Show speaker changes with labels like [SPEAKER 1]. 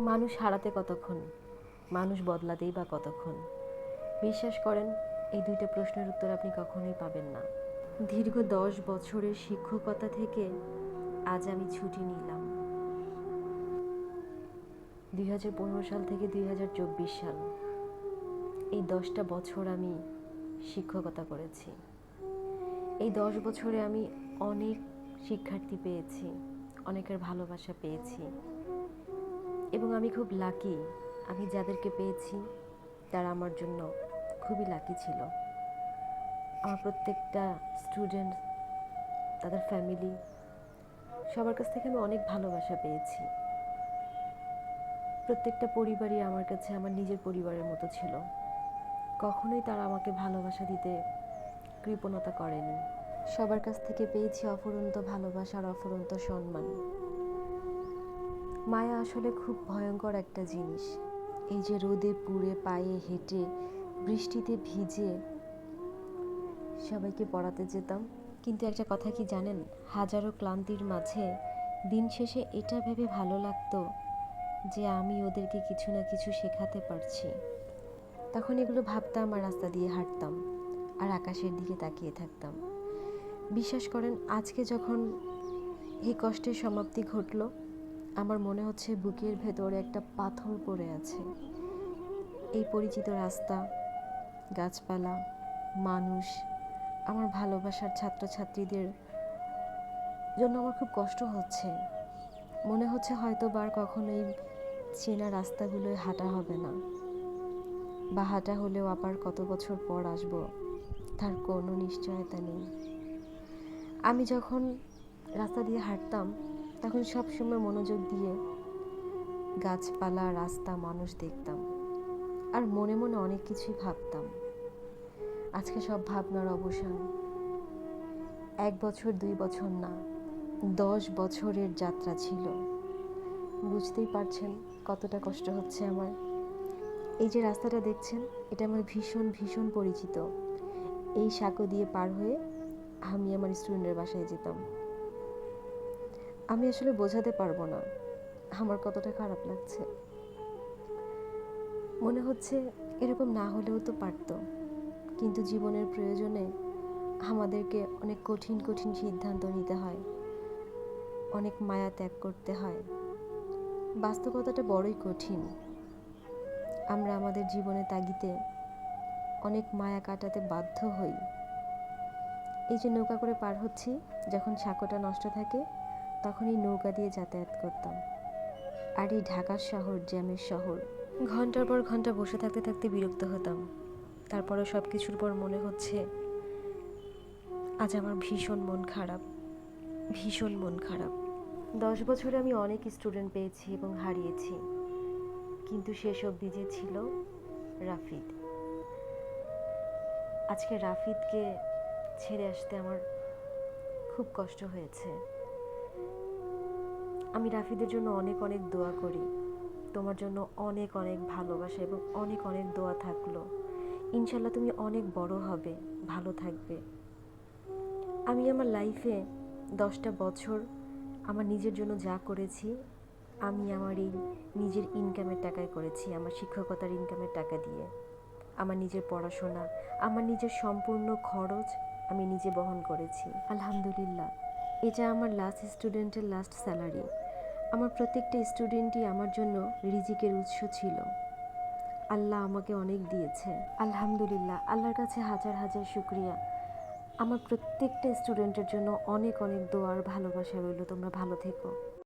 [SPEAKER 1] মানুষ হারাতে কতক্ষণ? মানুষ বদলাতেই বা কতক্ষণ? বিশ্বাস করেন, এই দুইটা প্রশ্নের উত্তর আপনি কখনোই পাবেন না। দীর্ঘ দশ বছরের শিক্ষকতা থেকে আজ আমি ছুটি নিলাম। দুই হাজার পনেরো সাল থেকে দুই হাজার চব্বিশ সাল। এই দশটা বছর আমি শিক্ষকতা করেছি। এই দশ বছরে আমি অনেক শিক্ষার্থী পেয়েছি, অনেকের ভালোবাসা পেয়েছি। এবং আমি খুব লাকি আমি যাদেরকে পেয়েছি, তারা আমার জন্য খুবই লাকি ছিল। আমার প্রত্যেকটা স্টুডেন্ট তাদের ফ্যামিলি সবার কাছ থেকে আমি অনেক ভালোবাসা পেয়েছি। প্রত্যেকটা পরিবারই আমার কাছে আমার নিজের পরিবারের মতো ছিল। কখনোই তারা আমাকে ভালোবাসা দিতে কৃপণতা করেনি। সবার কাছ থেকে পেয়েছি অফুরন্ত ভালোবাসা আর অফুরন্ত সম্মান। মায়া আসলে খুব ভয়ঙ্কর একটা জিনিস। এই যে রোদে পুড়ে পায়ে হেঁটে বৃষ্টিতে ভিজে সবাইকে পড়াতে যেতাম। কিন্তু একটা কথা কি জানেন? হাজারো ক্লান্তির মাঝে দিন শেষে এটা ভেবে ভালো লাগতো যে আমি ওদেরকে কিছু না কিছু শেখাতে পারছি। তখন এগুলো ভাবতাম আর রাস্তা দিয়ে হাঁটতাম আর আকাশের দিকে তাকিয়ে থাকতাম। বিশ্বাস করেন, আজকে যখন এই কষ্টের সমাপ্তি ঘটলো আমার মনে হচ্ছে বুকের ভেতরে একটা পাথর পড়ে আছে। এই পরিচিত রাস্তা, গাছপালা, মানুষ, আমার ভালোবাসার ছাত্রছাত্রীদের জন্য আমার খুব কষ্ট হচ্ছে। মনে হচ্ছে হয়তো বার কখনো এই চেনা রাস্তাগুলোয় হাঁটা হবে না, বা হাঁটা হলেও আবার কত বছর পর আসব, তার কোনো নিশ্চয়তা নেই। আমি যখন রাস্তা দিয়ে হাঁটতাম তখন সবসময় মনোযোগ দিয়ে গাছপালা, রাস্তা, মানুষ দেখতাম। আর মনে মনে অনেক কিছুই ভাবতাম। আজকে সব ভাবনার অবসান। এক বছর, দুই বছর না, দশ বছরের যাত্রা ছিল। বুঝতেই পারছেন কতটা কষ্ট হচ্ছে আমার। এই যে রাস্তাটা দেখছেন, এটা আমার ভীষণ ভীষণ পরিচিত। এই সাঁকো দিয়ে পার হয়ে আমি আমার স্টুডেন্টের বাসায় যেতাম। আমি আসলে বোঝাতে পারব না। আমার কতটা খারাপ লাগছে। মনে হচ্ছে এরকম না হলেও তো পারতো। কিন্তু জীবনের প্রয়োজনে আমাদেরকে অনেক কঠিন কঠিন সিদ্ধান্ত নিতে হয়। অনেক মায়া ত্যাগ করতে হয়। বাস্তবতাটা বড়ই কঠিন। আমরা আমাদের জীবনে তাগিতে অনেক মায়া কাটাতে বাধ্য হই। এই যে নৌকা করে পার হচ্ছি, যখন সাঁকোটা নষ্ট থাকে তখন এই নৌকা দিয়ে যাতায়াত করতাম। আর এই ঢাকার শহর জ্যামের শহর, ঘণ্টার পর ঘণ্টা বসে থাকতে থাকতে বিরক্ত হতাম। তারপরে সব কিছুর পর মনে হচ্ছে, আজ আমার ভীষণ মন খারাপ, ভীষণ মন খারাপ। দশ বছরে আমি অনেক স্টুডেন্ট পেয়েছি এবং হারিয়েছি, কিন্তু শেষ অবধি যে ছিল রাফিদ। আজকে রাফিদকে ছেড়ে আসতে আমার খুব কষ্ট হয়েছে। আমি রাফিদের জন্য অনেক অনেক দোয়া করি। তোমার জন্য অনেক অনেক ভালোবাসা এবং অনেক অনেক দোয়া থাকল। ইনশাল্লাহ তুমি অনেক বড় হবে, ভালো থাকবে। আমি আমার লাইফে দশটা বছর আমার নিজের জন্য যা করেছি, আমি আমার এই নিজের ইনকামের টাকায় করেছি, আমার শিক্ষকতার ইনকামের টাকা দিয়ে। আমার নিজের পড়াশোনা, আমার নিজের সম্পূর্ণ খরচ আমি নিজে বহন করেছি। আলহামদুলিল্লাহ। এটা আমার লাস্ট স্টুডেন্টের লাস্ট স্যালারি আমার প্রত্যেকটা স্টুডেন্টই আমার জন্য রিজিকের উৎস ছিল। আল্লাহ আমাকে অনেক দিয়েছে। আলহামদুলিল্লাহ, আল্লাহর কাছে হাজার হাজার শুক্রিয়া। আমার প্রত্যেকটা স্টুডেন্টের জন্য অনেক অনেক দোয়ার ভালোবাসা রইল, তোমরা ভালো থেকো।